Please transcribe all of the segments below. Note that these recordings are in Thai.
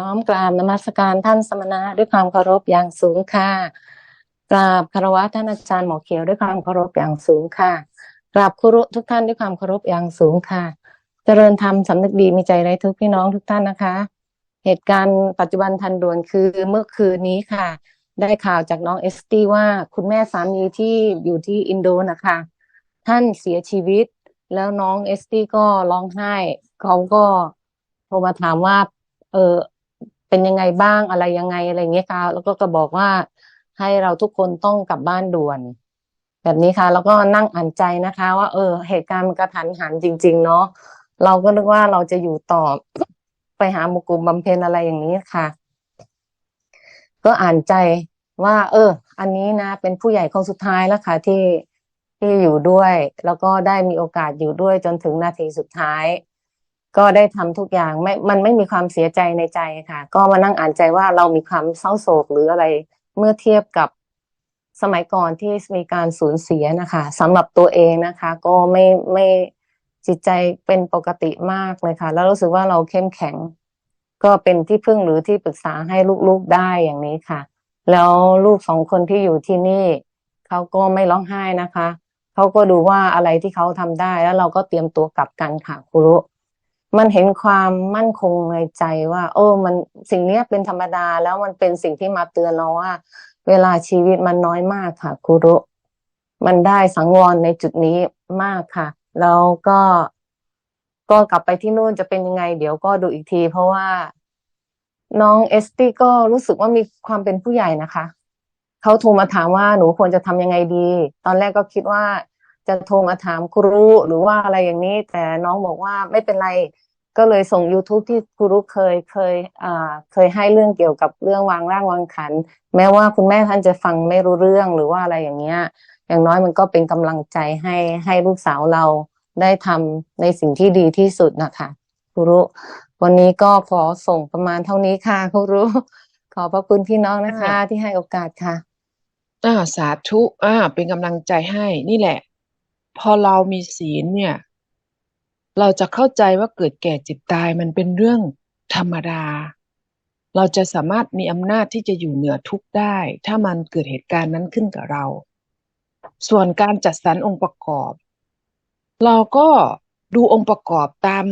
น้อมกราบนมัสการท่านสมณะด้วยความเคารพอย่างสูงค่ะกราบคารวะท่านอาจารย์หมอเขียวด้วยความเคารพอย่างสูงค่ะกราบครุทุกท่านด้วยความเคารพอย่างสูงค่ะ เจริญธรรมสำนึกดีมีใจไร้ทุกข์พี่น้องทุกท่านนะคะ เหตุการณ์ปัจจุบันทันด่วนคือเมื่อคืนนี้ค่ะ ได้ข่าวจากน้องเอสตี้ว่าคุณแม่สามีที่อยู่ที่อินโดนะคะ ท่านเสียชีวิต แล้วน้องเอสตี้ก็ร้องไห้เขาก็โทรมาถามว่า เออ เป็นยังไงบ้างอะไรยังไงอะไรเงี้ยค่ะ แล้วก็ก็บอกว่าให้เราทุกคนต้องกลับบ้านด่วน แบบนี้ค่ะ แล้วก็นั่งอ่านใจนะคะ ว่า เออ เหตุการณ์มันกระทันหันจริง ๆ เนาะเราก็นึกว่าเราจะอยู่ต่อไปหาหมุกุมบำเพ็ญอะไรอย่างนี้ค่ะ ก็อ่านใจว่า เออ อันนี้นะ เป็นผู้ใหญ่คนสุดท้ายแล้วค่ะที่ที่อยู่ด้วย แล้วก็ได้มีโอกาสอยู่ด้วยจนถึงนาทีสุดท้าย ก็ได้ทำทุกอย่างไม่มันไม่มีความเสียใจในใจค่ะ ก็มานั่งอ่านใจว่าเรามีความเศร้าโศกหรืออะไร เมื่อเทียบกับสมัยก่อนที่มีการสูญเสียนะคะสำหรับตัวเองนะคะ ก็ไม่ไม่จิตใจเป็นปกติมากเลยค่ะ แล้วรู้สึกว่าเราเข้มแข็ง ก็เป็นที่พึ่งหรือที่ปรึกษาให้ลูกๆได้อย่างนี้ค่ะ แล้วลูกสองคนที่อยู่ที่นี่เขาก็ไม่ร้องไห้นะคะเขาก็ดูว่าอะไรที่เขาทำได้แล้วเราก็เตรียมตัวกลับกันค่ะครูรุ มันเห็นความมั่นคงในใจว่า โอ้มันสิ่งเนี้ยเป็นธรรมดาแล้วมันเป็นสิ่งที่มาเตือนเราว่า เวลาชีวิตมันน้อยมากค่ะครูรุ มันได้สังวรในจุดนี้มากค่ะ แล้วก็ก็กลับไปที่นู่นจะเป็นยังไง เดี๋ยวก็ดูอีกที เพราะว่าน้องเอสตี้ก็รู้สึกว่ามีความเป็นผู้ใหญ่นะคะเขาโทรมาถามว่าหนูควรจะทำยังไงดี ตอนแรกก็คิดว่า จะโทรมาถามครูหรือว่าอะไรอย่างนี้ แต่น้องบอกว่าไม่เป็นไรก็เลยส่ง YouTube ที่ครูเคยเคยอ่าเคยให้เรื่องเกี่ยวกับเรื่องวางร่างวางขัน แม้ว่าคุณแม่ท่านจะฟังไม่รู้เรื่องหรือว่าอะไรอย่างเงี้ย อย่างน้อยมันก็เป็นกำลังใจให้ให้ลูกสาวเราได้ทำในสิ่งที่ดีที่สุดนะคะครูรุวันนี้ก็ขอส่งประมาณเท่านี้ค่ะครูรุขอบพระคุณพี่น้องนะคะ ที่ให้โอกาสค่ะอ่าสาธุอ่าเป็นกำลังใจให้นี่แหละ พอเรามีศีลเนี่ย เราจะเข้าใจว่าเกิดแก่เจ็บตายมันเป็นเรื่องธรรมดา เราจะสามารถมีอำนาจที่จะอยู่เหนือทุกได้ ถ้ามันเกิดเหตุการณ์นั้นขึ้นกับเรา ส่วนการจัดสรรองค์ประกอบ เราก็ดูองค์ประกอบตาม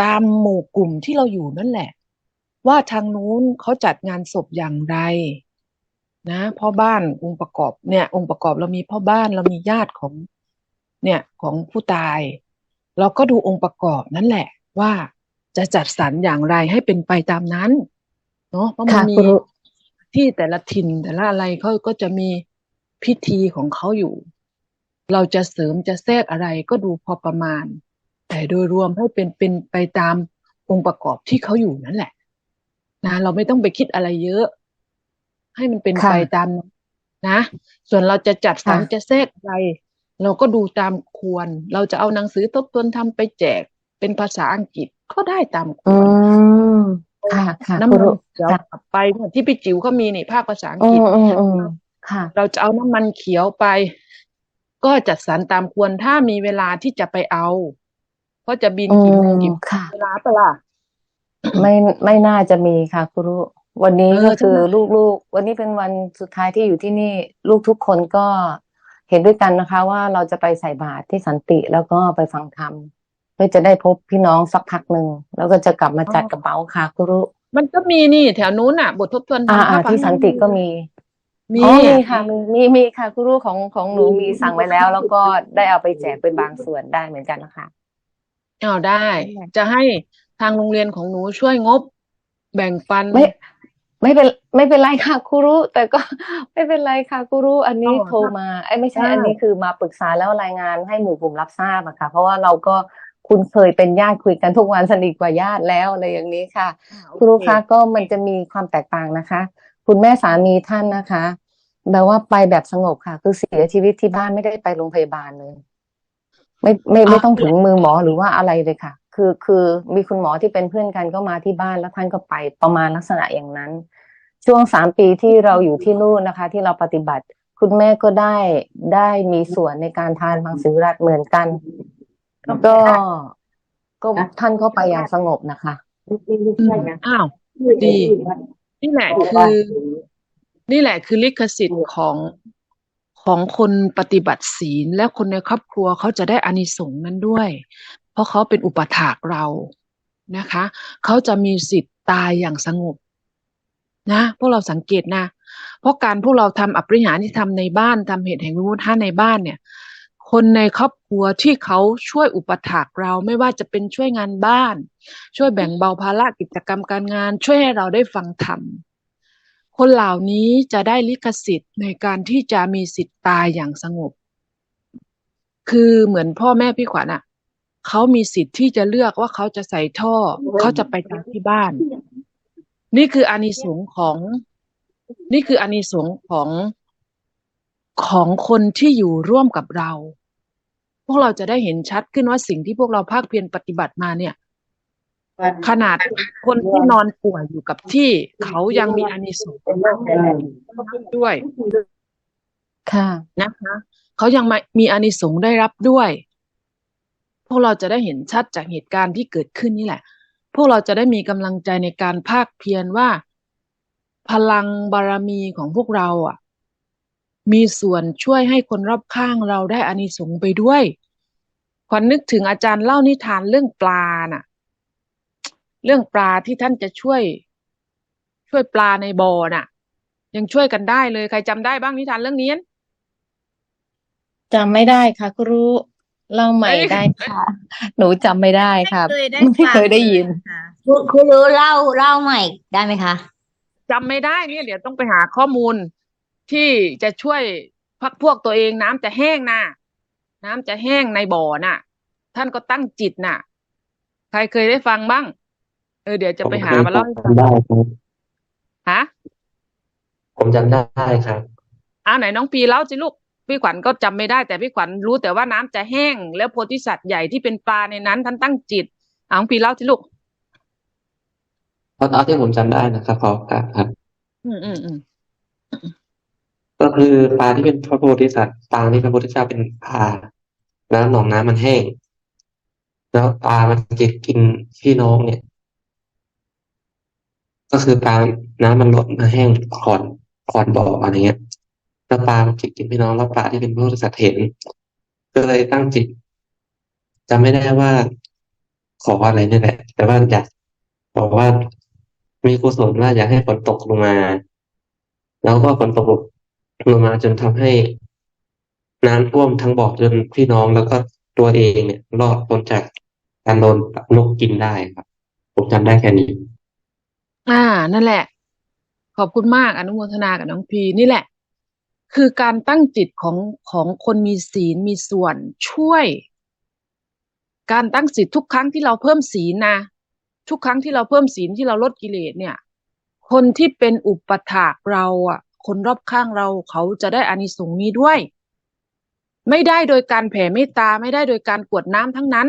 ตามหมู่กลุ่มที่เราอยู่นั่นแหละ ว่าทางนู้นเขาจัดงานศพอย่างไรนะพ่อบ้านองค์ประกอบเนี่ย องค์ประกอบเรามีพ่อบ้านเรามีญาติของ เนี่ยของผู้ตาย เราก็ดูองค์ประกอบนั่นแหละ ว่าจะจัดสรรอย่างไรให้เป็นไปตามนั้นเนาะเพราะมันค่ะมีครูรุที่แต่ละถิ่นแต่ละอะไรเขาก็จะมีพิธีของเขาอยู่ เราจะเสริมจะแทรกอะไรก็ดูพอประมาณ แต่โดยรวมให้เป็นเป็นไปตามองค์ประกอบที่เขาอยู่นั่นแหละ นะ เราไม่ต้องไปคิดอะไรเยอะ ให้มันเป็นค่ะไปตามนั้นนะ ส่วนเราจะจัดสรรค่ะจะแทรกอะไร เราก็ดูตามควร เราจะเอาหนังสือทบทวนทำไปแจกเป็นภาษาอังกฤษก็ได้ตามคอืวรมค่ะค่ะน้ำครูมันรุเขียวค่ะกลับไปเนี่ยที่พี่จิ๋วเขามีนี่ภาคภาษาอังอืกฤษมอืมอืมค่ะเราจะเอาน้ำมันเขียวไป ก็จัดสรรตามควรถ้ามีเวลาที่จะไปเอา เพราะจะบินอืกี่โมงมกี่ค่ะเวลาเปะล่าไม่ไม่น่าจะมีค่ะครูรุวันนี้เออก็คือใช่ไหมลูกๆ วันนี้เป็นวันสุดท้ายที่อยู่ที่นี่ ลูกทุกคนก็ เห็นด้วยกันนะคะ ว่าเราจะไปใส่บาตรที่สันติแล้วก็ไปฟังธรรมเพื่อจะได้พบพี่น้องสักพักหนึ่งแล้วก็จะกลับมาจัดกระเป๋าค่ะครูรุมันก็มีนี่ แถวนู้นน่ะ บททบทวนธรอ่ารมอ่าพระที่พัสังนติก็มีมีอ๋อมีค่ะมีมีมีค่ะครูรุของของหนูมีสั่งไว้แล้ว แล้วก็ได้เอาไปแจกเป็นบางส่วนได้เหมือนกันนะคะอ้าวได้ จะให้ทางโรงเรียนของหนูช่วยงบ แบ่งปันไม่ ไม่เป็นไม่เป็นไรค่ะครูรุแต่ก็ไม่เป็นไรค่ะครูรุอันนี้อ๋อโทรมาไอ้ยไม่ใช่ได้อันนี้คือมาปรึกษาแล้วรายงานให้หมู่กลุ่มรับทราบอะค่ะ เพราะว่าเราก็คุ้นเคยเป็นญาติคุยกันทุกวันสนิทกว่าญาติแล้วอะไรอย่างนี้ค่ะอ่าโอครูรุเคคะก็มันจะมีความแตกต่างนะคะ คุณแม่สามีท่านนะคะแบบว่าไปแบบสงบค่ะ คือเสียชีวิตที่บ้านไม่ได้ไปโรงพยาบาลเลย ไม่ไม่ไม่ต้องถึงมือหมอหรือว่าอะไรเลยค่ะ คือคือมีคุณหมอที่เป็นเพื่อนกันก็มาที่บ้านแล้วท่านก็ไปประมาณลักษณะอย่างนั้น ช่วงสามปีที่เราอยู่ที่นู่นนะคะ ที่เราปฏิบัติ คุณแม่ก็ได้ได้มีส่วนในการทานมังสวิรัตเหมือนกัน ก็ก็ท่านก็ไปอย่างสงบนะคะอ้าวดี นี่แหละคือ นี่แหละคือลิขสิทธิ์ของของคนปฏิบัติศีลและคนในครอบครัวเขาจะได้อานิสงส์นั้นด้วย เพราะเขาเป็นอุปถากเรานะคะ เขาจะมีสิทธิ์ตายอย่างสงบนะพวกเราสังเกตนะ เพราะการพวกเราทำอภิหารที่ทำในบ้านทำเหตุแห่งวิมุตติในบ้านเนี่ย คนในครอบครัวที่เขาช่วยอุปถากเราไม่ว่าจะเป็นช่วยงานบ้าน ช่วยแบ่งเบาภาระกิจกรรมการงาน ช่วยให้เราได้ฟังธรรมคนเหล่านี้จะได้ลิขสิทธิ์ในการที่จะมีสิทธิ์ตายอย่างสงบ คือเหมือนพ่อแม่พี่ขวัญอะ เขามีสิทธิ์ที่จะเลือกว่าเขาจะใส่ท่อ เขาจะไปตามที่บ้าน นี่คืออานิสงส์ของ นี่คืออานิสงส์ของของคนที่อยู่ร่วมกับเรา พวกเราจะได้เห็นชัดขึ้นว่าสิ่งที่พวกเราภาคเพียรปฏิบัติมาเนี่ย ขนาดคนที่นอนป่วยอยู่กับที่ เขายังมีอานิสงส์ด้วย ค่ะนะคะ เขายังมามีอานิสงส์ได้รับด้วยพ วกเราจะได้เห็นชัดจากเหตุการณ์ที่เกิดขึ้นนี่แหละ พวกเราจะได้มีกำลังใจในการภาคเพียรว่า พลังบารมีของพวกเราอะ มีส่วนช่วยให้คนรอบข้างเราได้อานิสงส์ไปด้วยขวัญนึกถึงอาจารย์เล่านิทานเรื่องปลาน่ะ เรื่องปลาที่ท่านจะช่วย ช่วยปลาในบ่อน่ะ ยังช่วยกันได้เลยใครจำได้บ้างนิทานเรื่องนี้จำไม่ได้ค่ะครู เล่าใหม่เอ้ยได้ค่ะ หนูจำไม่ได้ค่ะไม่เคยได้ไม่ฟังเคยได้ยินเลยค่ะ คุณคุณรู้เล่าเล่าใหม่ได้ไหมคะ จำไม่ได้เนี่ยเดี๋ยวต้องไปหาข้อมูลที่จะช่วยพักพวกตัวเองน้ำจะแห้งน่ะน้ำจะแห้งในบ่อน่ะ ท่านก็ตั้งจิตน่ะ ใครเคยได้ฟังบ้าง เออเดี๋ยวจะไปหามาเล่าให้ฟังจำได้ครับ ฮะผมจำได้ครับ เอาไหนน้องปีเล่าสิลูก พี่ขวัญก็จำไม่ได้แต่พี่ขวัญรู้แต่ว่าน้ำจะแห้ง แล้วโพธิสัตว์ใหญ่ที่เป็นปลาในนั้น ท่านตั้งจิตเอาน้องปีเล่าสิลูกเพราะเอาที่ผมจำได้นะครับขอโอกาสครับ อืมอืมอืมก็คือปลาที่เป็นพระโพธิสัตว์ปางที่พระพุทธเจ้าเป็นปลาแล้วหนองน้ำมันแห้งแล้วปลามันจะกินพี่น้องเนี่ย ก็คือปลาน้ำมันลดมาแห้งขอนขอนบ่ออะไรเงี้ย แล้วปลามันจะกินพี่น้องแล้วปลาที่เป็นพระโพธิสัตว์เห็นก็เลยตั้งจิตจำไม่ได้ว่าขออะไรนี่แหละ แต่ว่าอยากบอกว่ามีกุศลว่าอยากให้ฝนตกลงมา แล้วก็ฝนตกลงมาจนทำให้น้ำท่วมทั้งบ่อจนพี่น้องแล้วก็ตัวเองเนี่ย รอดพ้นจากการโดนนกกินได้ครับ ผมจำได้แค่นี้ อ่า นั่นแหละ ขอบคุณมากอนุโมทนากับน้องพีนี่แหละ คือการตั้งจิตของของคนมีศีลมีส่วนช่วย การตั้งจิตทุกครั้งที่เราเพิ่มศีลนะทุกครั้งที่เราเพิ่มศีลที่เราลดกิเลสเนี่ย คนที่เป็นอุปถากเราอะ คนรอบข้างเราเขาจะได้อานิสงส์นี้ด้วย ไม่ได้โดยการแผ่เมตตาไม่ได้โดยการกวดน้ำทั้งนั้น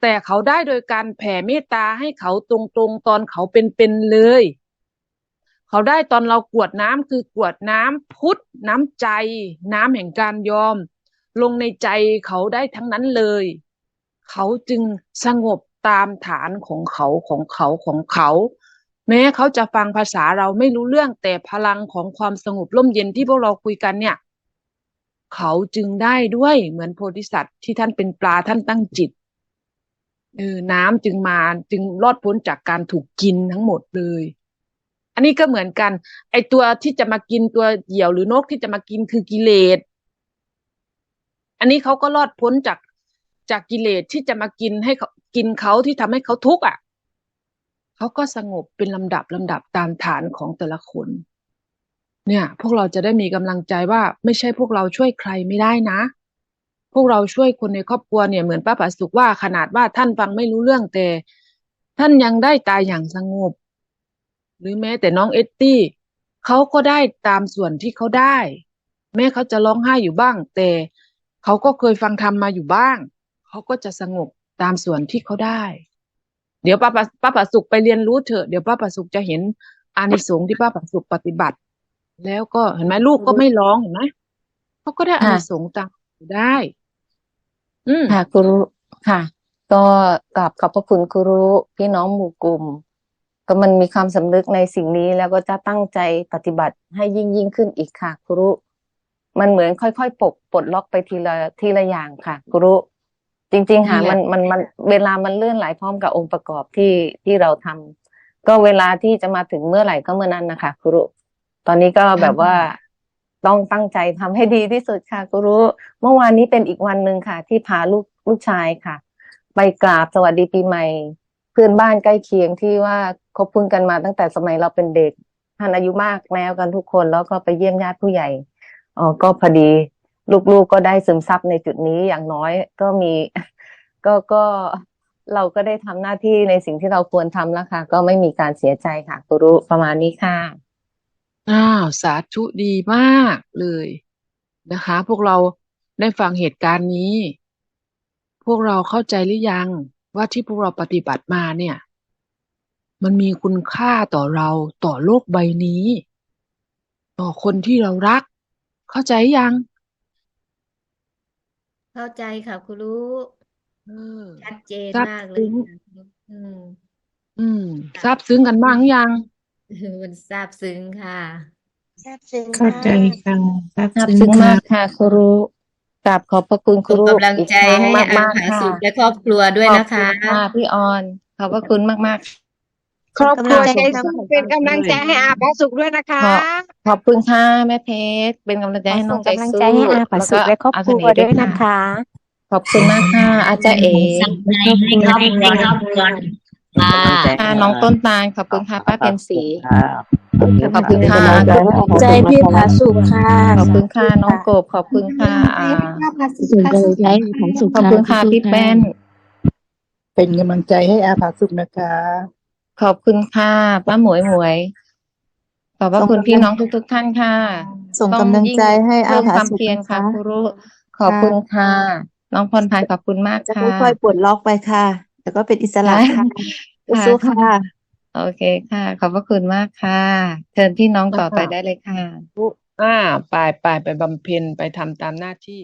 แต่เขาได้โดยการแผ่เมตตาให้เขาตรงๆตอนเขาเป็นๆเลย เขาได้ตอนเรากวดน้ำคือกวดน้ำพุทธน้ำใจ น้ำแห่งการยอม ลงในใจเขาได้ทั้งนั้นเลย เขาจึงสงบตามฐานของเขาของเขาของเขา แม้เขาจะฟังภาษาเราไม่รู้เรื่องแต่พลังของความสงบร่มเย็นที่พวกเราคุยกันเนี่ย เขาจึงได้ด้วยเหมือนโพธิสัตว์ที่ท่านเป็นปลาท่านตั้งจิตเออน้ำจึงมาจึงรอดพ้นจากการถูกกินทั้งหมดเลย อันนี้ก็เหมือนกัน ไอตัวที่จะมากินตัวเหยี่ยวหรือนกที่จะมากินคือกิเลส อันนี้เขาก็รอดพ้นจากจากกิเลสที่จะมากินให้เขากินเขาที่ทำให้เขาทุกข์อะเขาก็สงบเป็นลำดับลำดับตามฐานของแต่ละคน เนี่ย พวกเราจะได้มีกำลังใจว่าไม่ใช่พวกเราช่วยใครไม่ได้นะ พวกเราช่วยคนในครอบครัวเนี่ยเหมือนป้าผาสุกว่าขนาดว่าท่านฟังไม่รู้เรื่องแต่ ท่านยังได้ตายอย่างสงบ หรือแม้แต่น้องเอตตี้เขาก็ได้ตามส่วนที่เขาได้ แม้เขาจะร้องไห้อยู่บ้าง แต่เขาก็เคยฟังธรรมมาอยู่บ้าง เขาก็จะสงบตามส่วนที่เขาได้ เดี๋ยวป้าปะป้าปะสุกไปเรียนรู้เถอะเดี๋ยวป้าปะสุกจะเห็นอานิสงส์ที่ป้าปะสุกปฏิบัติ แล้วก็เห็นไหมลูกก็ไม่ร้องเห็นไหมเขาก็ได้อานิสงส์ตามได้ อืมค่ะครูค่ะ ก็กราบขอบพระคุณครูพี่น้องหมู่กลุ่ม ก็มันมีความสำนึกในสิ่งนี้แล้วก็จะตั้งใจปฏิบัติให้ยิ่งยิ่งขึ้นอีกค่ะครูมันเหมือนค่อยๆปลดปลดล็อกไปทีละทีละอย่างค่ะครูจริงๆค่ะนี่แหมัละนมันมันเวลามันเลื่อนไหลพร้อมกับองค์ประกอบที่ที่เราทำก็เวลาที่จะมาถึงเมื่อไหร่ก็เมื่อนั้นนะคะครูตอนนี้ก็แบบว่าต้องตั้งใจทำให้ดีที่สุดค่ะครูเมื่อวานนี้เป็นอีกวันหนึ่งค่ะ ที่พาลูกลูกชายค่ะ ไปกราบสวัสดีปีใหม่ เพื่อนบ้านใกล้เคียงที่ว่าคบคุ้นกันมาตั้งแต่สมัยเราเป็นเด็กท่านอายุมากแล้วกันทุกคนแล้วก็ไปเยี่ยมญาติผู้ใหญ่อ๋อก็พอดีลูกๆก็ได้ซึมซับในจุดนี้อย่างน้อยก็มีก็ก็เราก็ได้ทำหน้าที่ในสิ่งที่เราควรทำแล้วค่ะ ก็ไม่มีการเสียใจค่ะครูประมาณนี้ค่ะอ้าวสาธุดีมากเลยนะคะ พวกเราได้ฟังเหตุการณ์นี้ พวกเราเข้าใจหรือยัง ว่าที่พวกเราปฏิบัติมาเนี่ย มันมีคุณค่าต่อเราต่อโลกใบนี้ ต่อคนที่เรารัก เข้าใจยัง เข้าใจค่ะครูรู้เออชัดเจนซาบมากเลยซึ้งค่ะอืม อืมซาบซึ้งกันบ้างยังมันซาบซึ้งค่ะเข้าใจค่ะซาบซาบซึ้งซึ้งค่ะมากค่ะครู กราบขอบพระคุณคส่งรูกำลังอีกใจครั้งให้มากอามากผาค่ะสุขและครอบครัวด้วยขอบนะคะคุณค่ะพี่ออนขอบพระคุณมากมากครอบครัวส่งใจกำลังสู้เป็นกำลังใจให้อาพาสุขด้วยนะคะขอขอบคุณค่ะแม่เพชรเป็นกำลังใจให้น้องใจส่งกำลังสู้ใจให้อาผาสุขและครอบอาครัวเสน่ห์ด้วยค่ะนะคะ ขอบคุณมากค่ะอาจารย์เอ๋ให้ครอบครัวให้ครอบครัวค่ะค่ะน้องต้นตาลขอบคุณค่ะป้าเพ็ญศรี ขอบคุณเป็นค่ะกำลังใจให้อาผาสุขใจพี่ผาสุขค่ะ ขอบคุณค่ะน้องกบ ขอบคุณค่ะอ่าส่งกำลังใจให้อาผาสุขขอบคุณค่ะพี่แป้น เป็นกำลังใจให้อาผาสุขนะคะ ขอบคุณค่ะป้าหมวยหมวยขอบพระคุณพี่น้องทุกทุกๆท่านค่ะ ส่งกำลังใจให้อาเพิ่มผาความสุขเพียรนะค่ะคะครูรุขอบคุณค่ะ น้องพรพันธ์ขอบคุณมากจะค่ะค่อยๆปลดล็อกไปค่ะแล้วก็เป็นอิสระค่ะค่ะสู้ๆค่ะ โอเคค่ะ ขอบพระคุณมากค่ะ เชิญพี่น้องต่อไปได้เลยค่ะ อ่า ไปไปไปบำเพ็ญไปทำตามหน้าที่